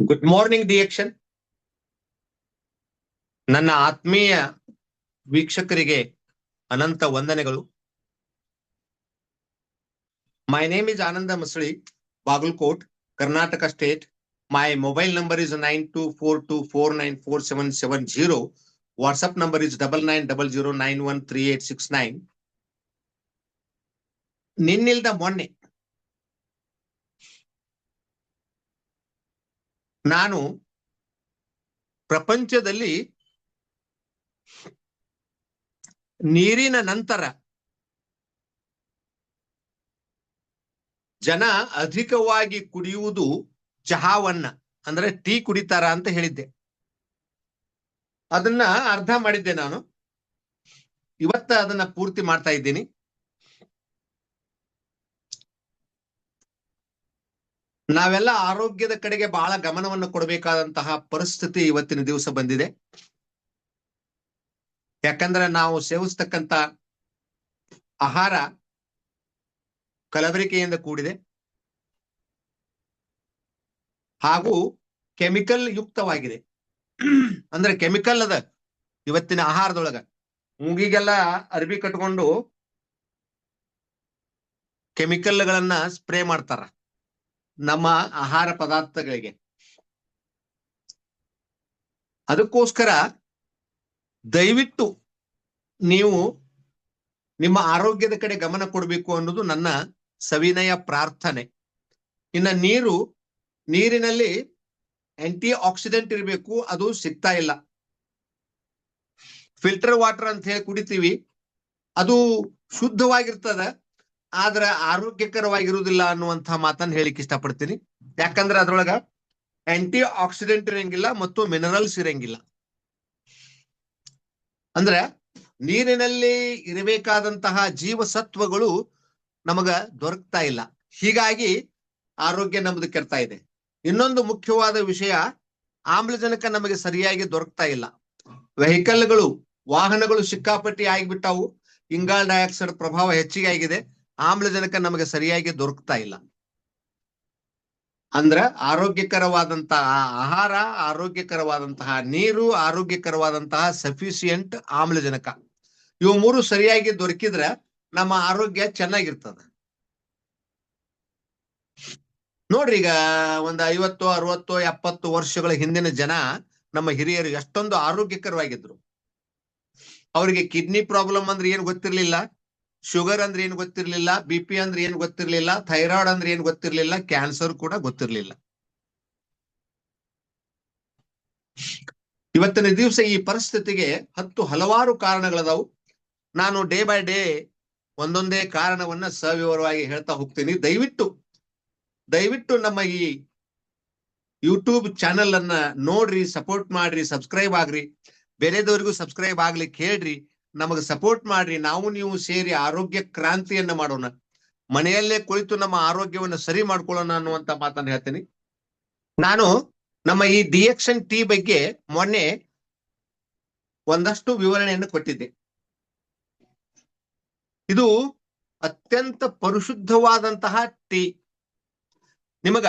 Good morning ಡಿಯಕ್ಷನ್ ನನ್ನ ಆತ್ಮೀಯ ವೀಕ್ಷಕರಿಗೆ ಅನಂತ ವಂದನೆಗಳು. My name is Ananda Masali Bagalkot Karnataka state my mobile number is nine two four two four nine four seven seven zero WhatsApp number is double nine double zero nine one three eight six nine ನಿನ್ನಿಲ್ದ ಮೊನ್ನೆ ನಾನು ಪ್ರಪಂಚದಲ್ಲಿ ನೀರಿನ ನಂತರ ಜನ ಅಧಿಕವಾಗಿ ಕುಡಿಯುವುದು ಚಹಾವನ್ನ, ಅಂದ್ರೆ ಟೀ ಕುಡಿತಾರ ಅಂತ ಹೇಳಿದ್ದೆ. ಅದನ್ನ ಅರ್ಧ ಮಾಡಿದ್ದೆ ನಾನು. ಇವತ್ತ ಅದನ್ನ ಪೂರ್ತಿ ಮಾಡ್ತಾ ಇದ್ದೀನಿ. ನಾವೆಲ್ಲ ಆರೋಗ್ಯದ ಕಡೆಗೆ ಬಹಳ ಗಮನವನ್ನು ಕೊಡಬೇಕಾದಂತಹ ಪರಿಸ್ಥಿತಿ ಇವತ್ತಿನ ದಿವಸ ಬಂದಿದೆ. ಯಾಕಂದ್ರೆ ನಾವು ಸೇವಿಸ್ತಕ್ಕಂತ ಆಹಾರ ಕಲಬರಿಕೆಯಿಂದ ಕೂಡಿದೆ. ಹಾಗೂ ಕೆಮಿಕಲ್ ಯುಕ್ತವಾಗಿದೆ. ಅಂದ್ರೆ ಕೆಮಿಕಲ್ ಅದ ಇವತ್ತಿನ ಆಹಾರದೊಳಗ. ಮೂಗಿಗೆಲ್ಲ ಅರ್ಬಿ ಕಟ್ಕೊಂಡು ಕೆಮಿಕಲ್ಗಳನ್ನ ಸ್ಪ್ರೇ ಮಾಡ್ತಾರ. ನಮ್ಮ ಆಹಾರ ಪದಾರ್ಥಗಳಿಗೆ. ಅದಕ್ಕೋಸ್ಕರ ದಯವಿಟ್ಟು ನೀವು ನಿಮ್ಮ ಆರೋಗ್ಯದ ಕಡೆ ಗಮನ ಕೊಡಬೇಕು ಅನ್ನೋದು ನನ್ನ ಸವಿನಯ ಪ್ರಾರ್ಥನೆ. ಇನ್ನ ನೀರು, ನೀರಿನಲ್ಲಿ ಆಂಟಿ ಆಕ್ಸಿಡೆಂಟ್ ಇರಬೇಕು, ಅದು ಸಿಗ್ತಾ ಇಲ್ಲ. ಫಿಲ್ಟರ್ ವಾಟರ್ ಅಂತ ಹೇಳಿ ಕುಡಿತೀವಿ, ಅದು ಶುದ್ಧವಾಗಿರ್ತದ ಆದ್ರ ಆರೋಗ್ಯಕರವಾಗಿರುವುದಿಲ್ಲ ಅನ್ನುವಂತಹ ಮಾತನ್ನ ಹೇಳಿಕ್ ಇಷ್ಟಪಡ್ತೀನಿ. ಯಾಕಂದ್ರೆ ಅದ್ರೊಳಗ ಆಂಟಿ ಆಕ್ಸಿಡೆಂಟ್ ಇರಂಗಿಲ್ಲ ಮತ್ತು ಮಿನರಲ್ಸ್ ಇರಂಗಿಲ್ಲ. ಅಂದ್ರೆ ನೀರಿನಲ್ಲಿ ಇರಬೇಕಾದಂತಹ ಜೀವಸತ್ವಗಳು ನಮಗ ದೊರಕ್ತಾ ಇಲ್ಲ. ಹೀಗಾಗಿ ಆರೋಗ್ಯ ನಮ್ದು ಕೆಡ್ತಾ ಇದೆ. ಇನ್ನೊಂದು ಮುಖ್ಯವಾದ ವಿಷಯ, ಆಮ್ಲಜನಕ ನಮಗೆ ಸರಿಯಾಗಿ ದೊರಕ್ತಾ ಇಲ್ಲ. ವೆಹಿಕಲ್ಗಳು, ವಾಹನಗಳು ಸಿಕ್ಕಾಪಟ್ಟಿ ಆಗಿಬಿಟ್ಟಾವು. ಇಂಗಾಲ್ ಡೈಆಕ್ಸೈಡ್ ಪ್ರಭಾವ ಹೆಚ್ಚಿಗೆ ಆಗಿದೆ. ಆಮ್ಲಜನಕ ನಮಗೆ ಸರಿಯಾಗಿ ದೊರಕ್ತಾ ಇಲ್ಲ. ಅಂದ್ರ ಆರೋಗ್ಯಕರವಾದಂತಹ ಆಹಾರ, ಆರೋಗ್ಯಕರವಾದಂತಹ ನೀರು, ಆರೋಗ್ಯಕರವಾದಂತಹ ಸಫಿಸಿಯಂಟ್ ಆಮ್ಲಜನಕ. ಇವು ಮೂರು ಸರಿಯಾಗಿ ದೊರಕಿದ್ರೆ ನಮ್ಮ ಆರೋಗ್ಯ ಚೆನ್ನಾಗಿರ್ತದೆ. ನೋಡ್ರಿ ಈಗ ಒಂದು ಐವತ್ತು, ಅರವತ್ತು, ಎಪ್ಪತ್ತು ವರ್ಷಗಳ ಹಿಂದಿನ ಜನ ನಮ್ಮ ಹಿರಿಯರು ಎಷ್ಟೊಂದು ಆರೋಗ್ಯಕರವಾಗಿದ್ರು. ಅವರಿಗೆ ಕಿಡ್ನಿ ಪ್ರಾಬ್ಲಮ್ ಅಂದ್ರೆ ಏನ್ ಗೊತ್ತಿರ್ಲಿಲ್ಲ. ಶುಗರ್ ಅಂದ್ರೆ ಏನ್ ಗೊತ್ತಿರ್ಲಿಲ್ಲ, ಬಿ ಪಿ ಅಂದ್ರೆ ಏನ್ ಗೊತ್ತಿರ್ಲಿಲ್ಲ, ಥೈರಾಯ್ಡ್ ಅಂದ್ರೆ ಏನ್ ಗೊತ್ತಿರ್ಲಿಲ್ಲ, ಕ್ಯಾನ್ಸರ್ ಕೂಡ ಗೊತ್ತಿರ್ಲಿಲ್ಲ. ಇವತ್ತಿನ ದಿವಸ ಈ ಪರಿಸ್ಥಿತಿಗೆ ಹತ್ತು ಹಲವಾರು ಕಾರಣಗಳದಾವು. ನಾನು ಡೇ ಬೈ ಡೇ ಒಂದೊಂದೇ ಕಾರಣವನ್ನ ಸವಿವರವಾಗಿ ಹೇಳ್ತಾ ಹೋಗ್ತೀನಿ. ದಯವಿಟ್ಟು ದಯವಿಟ್ಟು ನಮ್ಮ ಈ ಯೂಟ್ಯೂಬ್ ಚಾನೆಲ್ ಅನ್ನ ನೋಡ್ರಿ ಸಪೋರ್ಟ್ ಮಾಡ್ರಿ ಸಬ್ಸ್ಕ್ರೈಬ್ ಆಗ್ರಿ. ಬೇರೆದವರಿಗೂ ಸಬ್ಸ್ಕ್ರೈಬ್ ಆಗ್ಲಿಕ್ಕೆ ಹೇಳ್ರಿ. ನಮಗೆ ಸಪೋರ್ಟ್ ಮಾಡ್ರಿ, ನಾವು ನೀವು ಸೇರಿ ಆರೋಗ್ಯ ಕ್ರಾಂತಿಯನ್ನ ಮಾಡೋಣ. ಮನೆಯಲ್ಲೇ ಕುಳಿತು ನಮ್ಮ ಆರೋಗ್ಯವನ್ನ ಸರಿ ಮಾಡ್ಕೊಳ್ಳೋಣ ಅನ್ನುವಂತ ಮಾತನ್ನ ಹೇಳ್ತೀನಿ. ನಾನು ನಮ್ಮ ಈ ಡಿಎಕ್ಷನ್ ಟೀ ಬಗ್ಗೆ ಮೊನ್ನೆ ಒಂದಷ್ಟು ವಿವರಣೆಯನ್ನು ಕೊಟ್ಟಿದ್ದೆ. ಇದು ಅತ್ಯಂತ ಪರಿಶುದ್ಧವಾದಂತಹ ಟೀ. ನಿಮಗ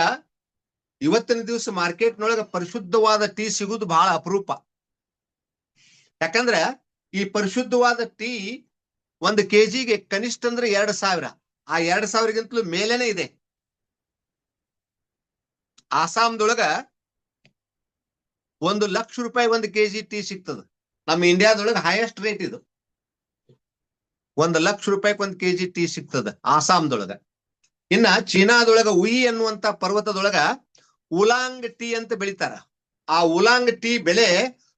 ಇವತ್ತಿನ ದಿವಸ ಮಾರ್ಕೆಟ್ನೊಳಗ ಪರಿಶುದ್ಧವಾದ ಟೀ ಸಿಗುವುದು ಬಹಳ ಅಪರೂಪ. ಯಾಕಂದ್ರ ಈ ಪರಿಶುದ್ಧವಾದ ಟೀ ಒಂದು ಕೆಜಿಗೆ ಕನಿಷ್ಠ ಅಂದ್ರೆ ಎರಡ್ ಸಾವಿರ. ಆ ಎರಡ್ ಸಾವಿರಗಿಂತಲೂ ಮೇಲೇನೆ ಇದೆ. ಆಸಾಮ್ದೊಳಗ ಒಂದು ಲಕ್ಷ ರೂಪಾಯಿ ಒಂದು ಕೆಜಿ ಟೀ ಸಿಗ್ತದ. ನಮ್ಮ ಇಂಡಿಯಾದೊಳಗ ಹೈಯೆಸ್ಟ್ ರೇಟ್ ಇದು. ಒಂದು ಲಕ್ಷ ರೂಪಾಯಿಗೆ ಒಂದು ಕೆಜಿ ಟೀ ಸಿಗ್ತದ ಆಸಾಮ್ದೊಳಗ ಇನ್ನ ಚೀನಾದೊಳಗ ಉಯಿ ಅನ್ನುವಂತ ಪರ್ವತದೊಳಗ ಉಲಾಂಗ್ ಟೀ ಅಂತ ಬೆಳಿತಾರ. ಆ ಉಲಾಂಗ್ ಟೀ ಬೆಲೆ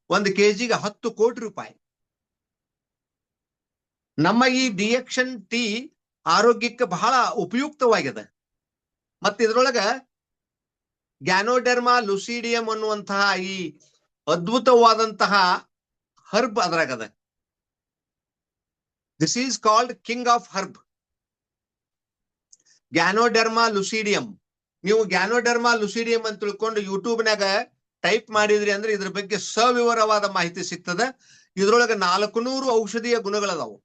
ಒಂದು ಕೆಜಿಗೆ ಹತ್ತು ಕೋಟಿ ರೂಪಾಯಿ. ನಮ್ಮ ಈ ಡಿಯಕ್ಷನ್ ಟೀ ಆರೋಗ್ಯಕ್ಕೆ ಬಹಳ ಉಪಯುಕ್ತವಾಗಿದೆ. ಮತ್ತೆ ಇದ್ರೊಳಗ ಗ್ಯಾನೋಡೆರ್ಮಾ ಲುಸಿಡಿಯಂ ಅನ್ನುವಂತಹ ಈ ಅದ್ಭುತವಾದಂತಹ herb ಅದ್ರಾಗದ. This is called king of herb Ganoderma lucidum ನೀವು ಗ್ಯಾನೋಡೆರ್ಮಾ ಲುಸಿಡಿಯಂ ಅಂತ ತಿಳ್ಕೊಂಡು ಯೂಟ್ಯೂಬ್ನಾಗ ಟೈಪ್ ಮಾಡಿದ್ರಿ ಅಂದ್ರೆ ಇದ್ರ ಬಗ್ಗೆ ಸವಿವರವಾದ ಮಾಹಿತಿ ಸಿಗ್ತದೆ. ಇದ್ರೊಳಗೆ ನಾಲ್ಕು ನೂರು ಔಷಧೀಯ ಗುಣಗಳದಾವು.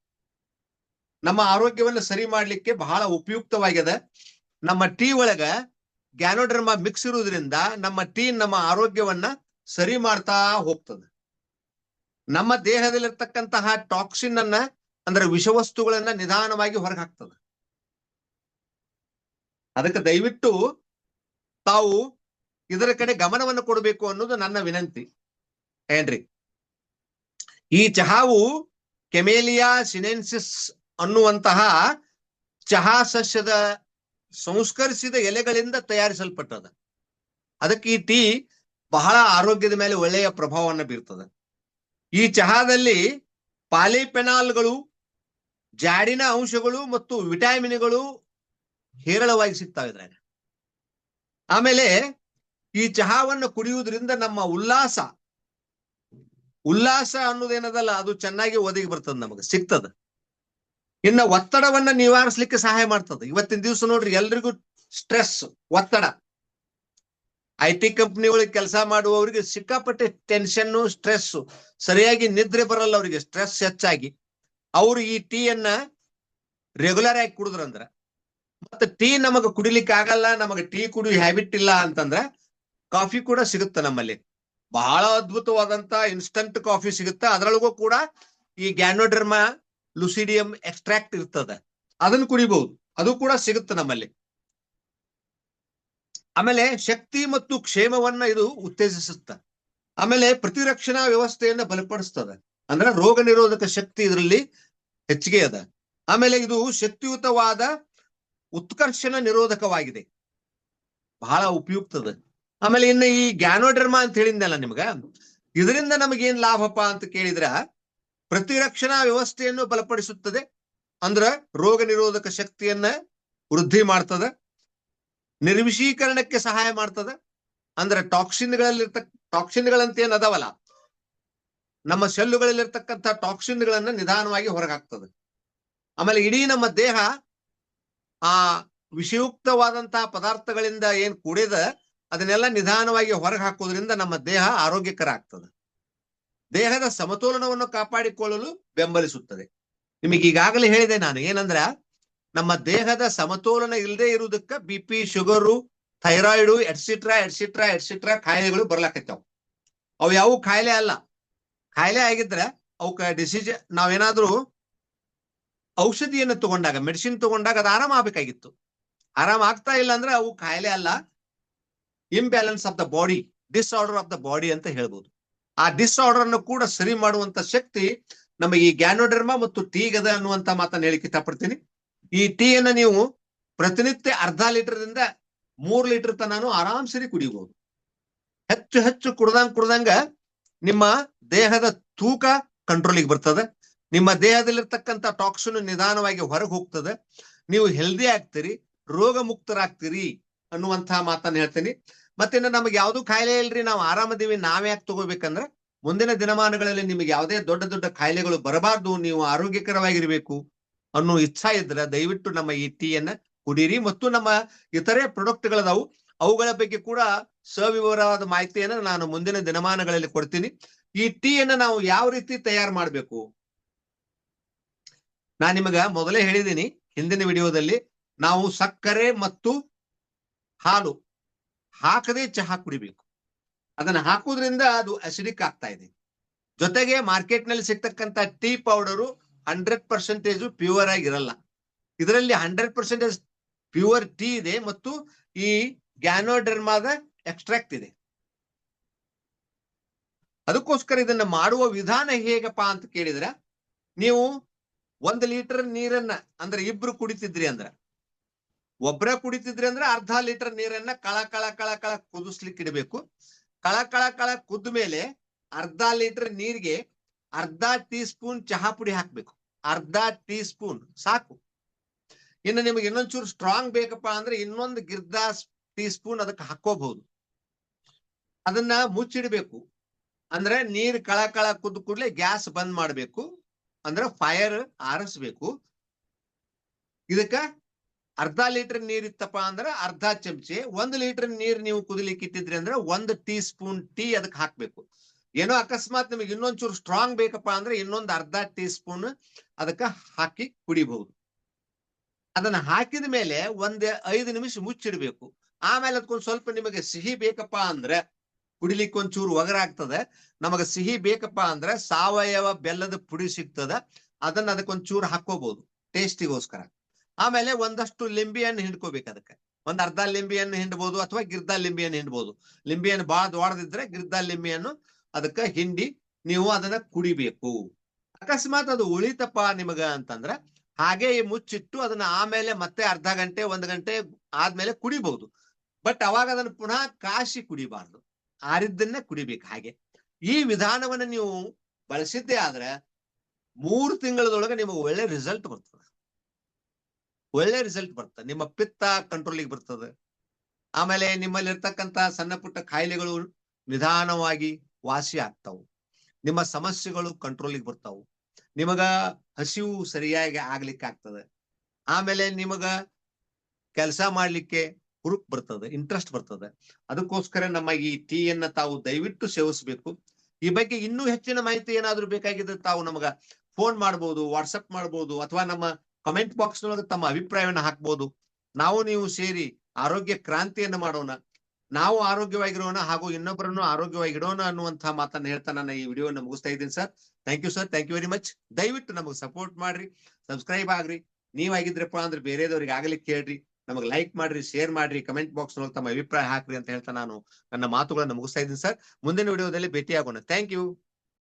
ನಮ್ಮ ಆರೋಗ್ಯವನ್ನು ಸರಿ ಮಾಡ್ಲಿಕ್ಕೆ ಬಹಳ ಉಪಯುಕ್ತವಾಗಿದೆ. ನಮ್ಮ ಟೀ ಒಳಗ ಗ್ಯಾನೋಡ್ರಮ ಮಿಕ್ಸ್ ಇರುವುದರಿಂದ ನಮ್ಮ ಟೀ ನಮ್ಮ ಆರೋಗ್ಯವನ್ನ ಸರಿ ಮಾಡ್ತಾ ಹೋಗ್ತದೆ. ನಮ್ಮ ದೇಹದಲ್ಲಿರ್ತಕ್ಕಂತಹ ಟಾಕ್ಸಿನ್ ಅನ್ನ, ಅಂದ್ರೆ ವಿಷವಸ್ತುಗಳನ್ನ ನಿಧಾನವಾಗಿ ಹೊರಗೆ ಹಾಕ್ತದೆ. ಅದಕ್ಕೆ ದಯವಿಟ್ಟು ತಾವು ಇದರ ಕಡೆ ಗಮನವನ್ನು ಕೊಡಬೇಕು ಅನ್ನೋದು ನನ್ನ ವಿನಂತಿ. ಏನ್ರಿ? ಈ ಚಹಾವು ಕೆಮೇಲಿಯಾ ಸಿನೆನ್ಸಿಸ್ ಅನ್ನುವಂತಹ ಚಹಾ ಸಸ್ಯದ ಸಂಸ್ಕರಿಸಿದ ಎಲೆಗಳಿಂದ ತಯಾರಿಸಲ್ಪಟ್ಟದ. ಅದಕ್ಕೆ ಈ ಟೀ ಬಹಳ ಆರೋಗ್ಯದ ಮೇಲೆ ಒಳ್ಳೆಯ ಪ್ರಭಾವವನ್ನು ಬೀರ್ತದ. ಈ ಚಹಾದಲ್ಲಿ ಪಾಲಿಪೆನಾಲ್ಗಳು, ಜಾಡಿನ ಅಂಶಗಳು ಮತ್ತು ವಿಟಾಮಿನ್ಗಳು ಹೇರಳವಾಗಿ ಸಿಗ್ತಾವೆ ಇದ್ರಾಗ. ಆಮೇಲೆ ಈ ಚಹಾವನ್ನು ಕುಡಿಯುವುದರಿಂದ ನಮ್ಮ ಉಲ್ಲಾಸ ಉಲ್ಲಾಸ ಅನ್ನೋದೇನದಲ್ಲ, ಅದು ಚೆನ್ನಾಗಿ ಒದಗಿ ಬರ್ತದ ನಮಗೆ, ಸಿಗ್ತದ. ಇನ್ನ ಒತ್ತಡವನ್ನ ನಿವಾರಿಸ್ಲಿಕ್ಕೆ ಸಹಾಯ ಮಾಡ್ತದೆ. ಇವತ್ತಿನ ದಿವಸ ನೋಡ್ರಿ ಎಲ್ರಿಗೂ ಸ್ಟ್ರೆಸ್ ಒತ್ತಡ. ಐ ಟಿ ಕಂಪ್ನಿ ಒಳಗೆ ಕೆಲಸ ಮಾಡುವವರಿಗೆ ಸಿಕ್ಕಾಪಟ್ಟೆ ಟೆನ್ಷನ್ ಸ್ಟ್ರೆಸ್ ಸರಿಯಾಗಿ ನಿದ್ರೆ ಬರಲ್ಲ ಅವರಿಗೆ. ಸ್ಟ್ರೆಸ್ ಹೆಚ್ಚಾಗಿ. ಅವರು ಈ ಟೀಯನ್ನ ರೆಗ್ಯುಲರ್ ಆಗಿ ಕುಡಿದ್ರಂದ್ರ, ಮತ್ತೆ ಟೀ ನಮಗ ಕುಡಿಲಿಕ್ಕೆ ಆಗಲ್ಲ, ನಮಗೆ ಟೀ ಕುಡಿಯೋ ಹ್ಯಾಬಿಟ್ ಇಲ್ಲ ಅಂತಂದ್ರ ಕಾಫಿ ಕೂಡ ಸಿಗುತ್ತೆ ನಮ್ಮಲ್ಲಿ. ಬಹಳ ಅದ್ಭುತವಾದಂತ ಇನ್ಸ್ಟಂಟ್ ಕಾಫಿ ಸಿಗುತ್ತೆ. ಅದರೊಳಗೂ ಕೂಡ ಈ ಗ್ಯಾನೋಡ್ರಮಾ ಲುಸಿಡಿಯಂ ಎಕ್ಸ್ಟ್ರಾಕ್ಟ್ ಇರ್ತದ. ಅದನ್ನ ಕುಡಿಬಹುದು ಅದು ಕೂಡ ಸಿಗುತ್ತೆ ನಮ್ಮಲ್ಲಿ. ಆಮೇಲೆ ಶಕ್ತಿ ಮತ್ತು ಕ್ಷೇಮವನ್ನ ಇದು ಉತ್ತೇಜಿಸುತ್ತ. ಆಮೇಲೆ ಪ್ರತಿರಕ್ಷಣಾ ವ್ಯವಸ್ಥೆಯನ್ನ ಬಲಪಡಿಸ್ತದೆ. ಅಂದ್ರೆ ರೋಗ ನಿರೋಧಕ ಶಕ್ತಿ ಇದರಲ್ಲಿ ಹೆಚ್ಚಿಗೆ ಅದ ಆಮೇಲೆ ಇದು ಶಕ್ತಿಯುತವಾದ ಉತ್ಕರ್ಷಣ ನಿರೋಧಕವಾಗಿದೆ. ಬಹಳ ಉಪಯುಕ್ತದ. ಆಮೇಲೆ ಇನ್ನು ಈ ಗ್ಯಾನೋಡರ್ಮಾ ಅಂತ ಹೇಳಿದ್ನಲ್ಲ ನಿಮ್ಗ? ಇದರಿಂದ ನಮಗೇನ್ ಲಾಭಪ್ಪ ಅಂತ ಕೇಳಿದ್ರ ಪ್ರತಿರಕ್ಷಣಾ ವ್ಯವಸ್ಥೆಯನ್ನು ಬಲಪಡಿಸುತ್ತದೆ. ಅಂದ್ರ ರೋಗ ನಿರೋಧಕ ಶಕ್ತಿಯನ್ನ ವೃದ್ಧಿ ಮಾಡ್ತದ. ನಿರ್ವಿಷೀಕರಣಕ್ಕೆ ಸಹಾಯ ಮಾಡ್ತದ. ಅಂದ್ರೆ ಟಾಕ್ಸಿನ್ಗಳಲ್ಲಿರ್ತಕ್ಕ ಟಾಕ್ಸಿನ್ಗಳಂತ ಏನ್ ಅದಾವಲ್ಲ. ನಮ್ಮ ಸೆಲ್ಲುಗಳಲ್ಲಿರ್ತಕ್ಕಂಥ ಟಾಕ್ಸಿನ್ಗಳನ್ನ ನಿಧಾನವಾಗಿ ಹೊರಗಾಗ್ತದೆ ಆಮೇಲೆ ಇಡೀ ನಮ್ಮ ದೇಹ ಆ ವಿಷಯುಕ್ತವಾದಂತಹ ಪದಾರ್ಥಗಳಿಂದ ಏನ್ ಕೂಡಿದ, ಅದನ್ನೆಲ್ಲ ನಿಧಾನವಾಗಿ ಹೊರಗೆ ಹಾಕೋದ್ರಿಂದ ನಮ್ಮ ದೇಹ ಆರೋಗ್ಯಕರ ಆಗ್ತದೆ. ದೇಹದ ಸಮತೋಲನವನ್ನು ಕಾಪಾಡಿಕೊಳ್ಳಲು ಬೆಂಬಲಿಸುತ್ತದೆ. ನಿಮಗೆ ಈಗಾಗಲೇ ಹೇಳಿದೆ ನಾನು ಏನಂದ್ರ, ನಮ್ಮ ದೇಹದ ಸಮತೋಲನ ಇಲ್ಲದೆ ಇರುವುದಕ್ಕ B P sugar, thyroid etcetera etcetera etcetera ಕಾಯಿಲೆಗಳು ಬರ್ಲಾಕತ್ತವು. ಅವು ಯಾವ ಕಾಯಿಲೆ ಅಲ್ಲ. ಕಾಯಿಲೆ ಆಗಿದ್ರೆ ಅವಕ್ಕ ಡಿಸಿಜನ್ ನಾವೇನಾದ್ರೂ ಔಷಧಿಯನ್ನು ತಗೊಂಡಾಗ ಮೆಡಿಸಿನ್ ತಗೊಂಡಾಗ ಅದು ಆರಾಮ ಆಗ್ಬೇಕಾಗಿತ್ತು. ಆರಾಮ ಆಗ್ತಾ ಇಲ್ಲ ಅಂದ್ರೆ ಅವು ಕಾಯಿಲೆ ಅಲ್ಲ. Imbalance of the body disorder of the body ಅಂತ ಹೇಳ್ಬೋದು. ಆ ಡಿಸ್ಆರ್ಡರ್ ಅನ್ನು ಕೂಡ ಸರಿ ಮಾಡುವಂತ ಶಕ್ತಿ ನಮಗೆ ಈ ಗ್ಯಾನೋಡರ್ಮ ಮತ್ತು ಟೀಗದ ಅನ್ನುವಂತ ಮಾತನ್ನ ಹೇಳಿಕ್ಕೆ ಇಷ್ಟಪಡ್ತೀನಿ. ಈ ಟೀಯನ್ನ ನೀವು ಪ್ರತಿನಿತ್ಯ ಅರ್ಧ ಲೀಟರ್ ದಿಂದ ಮೂರ್ ಲೀಟರ್ ತನಾನು ಆರಾಮ್ ಸರಿ ಕುಡಿಬಹುದು ಹೆಚ್ಚು ಹೆಚ್ಚು ಕುಡ್ದಂಗ್ ಕುಡ್ದಂಗ ನಿಮ್ಮ ದೇಹದ ತೂಕ ಕಂಟ್ರೋಲಿಗೆ ಬರ್ತದೆ. ನಿಮ್ಮ ದೇಹದಲ್ಲಿರ್ತಕ್ಕಂಥ ಟಾಕ್ಸಿನ್ ನಿಧಾನವಾಗಿ ಹೊರಗೆ ಹೋಗ್ತದೆ. ನೀವು ಹೆಲ್ದಿ ಆಗ್ತೀರಿ ರೋಗ ಮುಕ್ತರಾಗ್ತೀರಿ ಅನ್ನುವಂತಹ ಮಾತನ್ನ ಹೇಳ್ತೀನಿ. ಮತ್ತಿನ್ನು ನಮಗೆ ಯಾವ್ದು ಕಾಯಿಲೆ ಇಲ್ರಿ, ನಾವು ಆರಾಮದೀವಿ, ನಾವ್ ಯಾಕೆ ತಗೋಬೇಕಂದ್ರ ಮುಂದಿನ ದಿನಮಾನಗಳಲ್ಲಿ ನಿಮಗೆ ಯಾವುದೇ ದೊಡ್ಡ ದೊಡ್ಡ ಕಾಯಿಲೆಗಳು ಬರಬಾರ್ದು, ನೀವು ಆರೋಗ್ಯಕರವಾಗಿರ್ಬೇಕು ಅನ್ನೋ ಇಚ್ಛಾ ಇದ್ರೆ ದಯವಿಟ್ಟು ನಮ್ಮ ಈ ಟೀಯನ್ನ ಕುಡೀರಿ. ಮತ್ತು ನಮ್ಮ ಇತರೆ ಪ್ರಾಡಕ್ಟ್ಗಳದಾವು, ಅವುಗಳ ಬಗ್ಗೆ ಕೂಡ ಸವಿವರವಾದ ಮಾಹಿತಿಯನ್ನ ನಾನು ಮುಂದಿನ ದಿನಮಾನಗಳಲ್ಲಿ ಕೊಡ್ತೀನಿ. ಈ ಟೀಯನ್ನ ನಾವು ಯಾವ ರೀತಿ ತಯಾರು ಮಾಡಬೇಕು? ನಾ ನಿಮಗ ಮೊದಲೇ ಹೇಳಿದ್ದೀನಿ ಹಿಂದಿನ ವಿಡಿಯೋದಲ್ಲಿ ನಾವು ಸಕ್ಕರೆ ಮತ್ತು ಹಾಲು ಹಾಕದೆ ಚಹಾ ಕುಡಿಬೇಕು. ಅದನ್ನ ಹಾಕುವುದ್ರಿಂದ ಅದು ಅಸಿಡಿಕ್ ಆಗ್ತಾ ಇದೆ. ಜೊತೆಗೆ ಮಾರ್ಕೆಟ್ನಲ್ಲಿ ಸಿಗ್ತಕ್ಕಂತ tea powder hundred percentage pure ಆಗಿರಲ್ಲ. ಇದರಲ್ಲಿ ಹಂಡ್ರೆಡ್ ಪರ್ಸೆಂಟೇಜ್ ಪ್ಯೂರ್ ಟೀ ಇದೆ ಮತ್ತು ಈ ಗ್ಯಾನೋಡರ್ಮಾದ ಎಕ್ಸ್ಟ್ರಾಕ್ಟ್ ಇದೆ. ಅದಕ್ಕೋಸ್ಕರ ಇದನ್ನ ಮಾಡುವ ವಿಧಾನ ಹೇಗಪ್ಪ ಅಂತ ಕೇಳಿದ್ರೆ, ನೀವು ಒಂದ್ ಲೀಟರ್ ನೀರನ್ನ, ಅಂದ್ರೆ ಇಬ್ರು ಕುಡಿತಿದ್ರಿ ಅಂದ್ರ ಒಬ್ರ ಕುಡಿತಿದ್ರೆ ಅಂದ್ರೆ ಅರ್ಧ ಲೀಟರ್ ನೀರನ್ನ ಕಳ ಕಳ ಕಳ ಕಳ ಕುದಿಸ್ಲಿಕ್ಕೆ ಇಡಬೇಕು. ಕಳ ಕಳ ಕಳ ಕುದ್ದ ಮೇಲೆ ಅರ್ಧ ಲೀಟರ್ ನೀರಿಗೆ ಅರ್ಧ ಟೀ ಸ್ಪೂನ್ ಚಹಾ ಪುಡಿ ಹಾಕ್ಬೇಕು. ಅರ್ಧ ಟೀ ಸ್ಪೂನ್ ಸಾಕು. ಇನ್ನು ನಿಮಗೆ ಇನ್ನೊಂಚೂರು ಸ್ಟ್ರಾಂಗ್ ಬೇಕಪ್ಪ ಅಂದ್ರೆ ಇನ್ನೊಂದು ಗಿರ್ದ ಟೀ ಸ್ಪೂನ್ ಅದಕ್ಕೆ ಹಾಕೋಬಹುದು ಅದನ್ನ ಮುಚ್ಚಿಡ್ಬೇಕು. ಅಂದ್ರೆ ನೀರ್ ಕಳ ಕಳ ಕುದ್ದ ಕೂಡ್ಲೆ ಗ್ಯಾಸ್ ಬಂದ್ ಮಾಡ್ಬೇಕು. ಅಂದ್ರೆ ಫೈರ್ ಆರಿಸ್ಬೇಕು. ಇದಕ್ಕ ಅರ್ಧ ಲೀಟರ್ ನೀರ್ ಇತ್ತಪ್ಪ ಅಂದ್ರೆ ಅರ್ಧ ಚಮಚೆ, ಒಂದ್ ಲೀಟರ್ ನೀರ್ ನೀವು ಕುದಿಲಿಕ್ಕೆ ಇಟ್ಟಿದ್ರಿ ಅಂದ್ರೆ ಒಂದ್ ಟೀ ಸ್ಪೂನ್ ಟೀ ಅದಕ್ಕೆ ಹಾಕ್ಬೇಕು. ಏನೋ ಅಕಸ್ಮಾತ್ ನಿಮಗೆ ಇನ್ನೊಂಚೂರು ಸ್ಟ್ರಾಂಗ್ ಬೇಕಪ್ಪ ಅಂದ್ರೆ ಇನ್ನೊಂದ್ ಅರ್ಧ ಟೀ ಸ್ಪೂನ್ ಅದಕ್ಕ ಹಾಕಿ ಕುಡಿಬಹುದು. ಅದನ್ನ ಹಾಕಿದ ಮೇಲೆ ಒಂದ್ ಐದು ನಿಮಿಷ ಮುಚ್ಚಿಡ್ಬೇಕು. ಆಮೇಲೆ ಅದಕ್ಕೊಂದ್ ಸ್ವಲ್ಪ ನಿಮಗೆ ಸಿಹಿ ಬೇಕಪ್ಪ ಅಂದ್ರೆ ಕುಡಿಲಿಕ್ಕೆ ಒಂಚೂರು ಒಗರ ಆಗ್ತದೆ. ನಮಗ ಸಿಹಿ ಬೇಕಪ್ಪ ಅಂದ್ರೆ ಸಾವಯವ ಬೆಲ್ಲದ ಪುಡಿ ಸಿಗ್ತದ. ಅದನ್ನ ಅದಕ್ಕೊಂಚೂರು ಹಾಕೋಬಹುದು ಟೇಸ್ಟಿಗೋಸ್ಕರ. ಆಮೇಲೆ ಒಂದಷ್ಟು ಲಿಂಬಿಯನ್ನು ಹಿಂಡ್ಕೋಬೇಕು ಅದಕ್ಕೆ. ಒಂದ್ ಅರ್ಧ ಲಿಂಬಿಯನ್ನು ಹಿಂಡ್ಬೋದು ಅಥವಾ ಗಿರ್ದ ಲಿಂಬಿಯನ್ನು ಹಿಂಡ್ಬೋದು. ಲಿಂಬಿಯನ್ನು ಬಾಳ ದೊಡ್ಡದಿದ್ರೆ ಗಿರ್ದ ಲಿಂಬಿಯನ್ನು ಅದಕ್ಕೆ ಹಿಂಡಿ ನೀವು ಅದನ್ನ ಕುಡಿಬೇಕು. ಅಕಸ್ಮಾತ್ ಅದು ಉಳಿತಪ್ಪ ನಿಮಗ ಅಂತಂದ್ರ ಹಾಗೆ ಮುಚ್ಚಿಟ್ಟು ಅದನ್ನ ಆಮೇಲೆ ಮತ್ತೆ ಅರ್ಧ ಗಂಟೆ, ಒಂದ್ ಗಂಟೆ ಆದ್ಮೇಲೆ ಕುಡಿಬಹುದು ಬಟ್ ಅವಾಗ ಅದನ್ನ ಪುನಃ ಕಾಶಿ ಕುಡಿಬಾರ್ದು. ಆರಿದ್ದನ್ನ ಕುಡಿಬೇಕು ಹಾಗೆ. ಈ ವಿಧಾನವನ್ನ ನೀವು ಬಳಸಿದ್ದೇ ಆದ್ರೆ ಮೂರು ತಿಂಗಳದೊಳಗೆ ನಿಮಗೆ ಒಳ್ಳೆ ರಿಸಲ್ಟ್ ಬರ್ತದೆ. ಒಳ್ಳೆ ರಿಸಲ್ಟ್ ಬರ್ತದೆ ನಿಮ್ಮ ಪಿತ್ತ ಕಂಟ್ರೋಲಿಗೆ ಬರ್ತದೆ. ಆಮೇಲೆ ನಿಮ್ಮಲ್ಲಿ ಇರ್ತಕ್ಕಂತ ಸಣ್ಣ ಪುಟ್ಟ ಕಾಯಿಲೆಗಳು ನಿಧಾನವಾಗಿ ವಾಸಿ ಆಗ್ತಾವು. ನಿಮ್ಮ ಸಮಸ್ಯೆಗಳು ಕಂಟ್ರೋಲಿಗೆ ಬರ್ತಾವು. ನಿಮಗ ಹಸಿವು ಸರಿಯಾಗಿ ಆಗ್ಲಿಕ್ಕೆ ಆಗ್ತದೆ. ಆಮೇಲೆ ನಿಮಗ ಕೆಲಸ ಮಾಡ್ಲಿಕ್ಕೆ ಹುರುಪ್ ಬರ್ತದೆ ಇಂಟ್ರೆಸ್ಟ್ ಬರ್ತದೆ. ಅದಕ್ಕೋಸ್ಕರ ನಮ್ಮ ಈ ಟೀಯನ್ನ ತಾವು ದಯವಿಟ್ಟು ಸೇವಿಸಬೇಕು. ಈ ಬಗ್ಗೆ ಇನ್ನೂ ಹೆಚ್ಚಿನ ಮಾಹಿತಿ ಏನಾದ್ರೂ ಬೇಕಾಗಿದ್ರೆ ತಾವು ನಮಗ ಫೋನ್ ಮಾಡ್ಬೋದು ವಾಟ್ಸಪ್ ಮಾಡ್ಬೋದು, ಅಥವಾ ನಮ್ಮ ಕಮೆಂಟ್ ಬಾಕ್ಸ್ ನೊಳಗೆ ತಮ್ಮ ಅಭಿಪ್ರಾಯವನ್ನು ಹಾಕ್ಬೋದು. ನಾವು ನೀವು ಸೇರಿ ಆರೋಗ್ಯ ಕ್ರಾಂತಿಯನ್ನು ಮಾಡೋಣ. ನಾವು ಆರೋಗ್ಯವಾಗಿರೋಣ ಹಾಗೂ ಇನ್ನೊಬ್ಬರನ್ನು ಆರೋಗ್ಯವಾಗಿಡೋಣ ಅನ್ನುವಂತಹ ಮಾತನ್ನ ಹೇಳ್ತಾ ನಾನು ಈ ವಿಡಿಯೋನ ಮುಗಿಸ್ತಾ ಇದ್ದೀನಿ sir. Thank you sir thank you very much ದಯವಿಟ್ಟು ನಮಗೆ ಸಪೋರ್ಟ್ ಮಾಡ್ರಿ ಸಬ್ಸ್ಕ್ರೈಬ್ ಆಗ್ರಿ. ನೀವಾಗಿದ್ರಪ್ಪ ಅಂದ್ರೆ ಬೇರೆದವ್ರಿಗೆ ಆಗ್ಲಿಕ್ಕೆ ಕೇಳ್ರಿ. ನಮಗೆ ಲೈಕ್ ಮಾಡ್ರಿ ಶೇರ್ ಮಾಡ್ರಿ ಕಮೆಂಟ್ ಬಾಕ್ಸ್ ನೊಳಗೆ ತಮ್ಮ ಅಭಿಪ್ರಾಯ ಹಾಕ್ರಿ ಅಂತ ಹೇಳ್ತಾ ನಾನು ನನ್ನ ಮಾತುಗಳನ್ನು ಮುಗಿಸ್ತಾ ಇದ್ದೀನಿ ಸರ್. ಮುಂದಿನ ವಿಡಿಯೋದಲ್ಲಿ ಭೇಟಿಯಾಗೋಣ. Thank you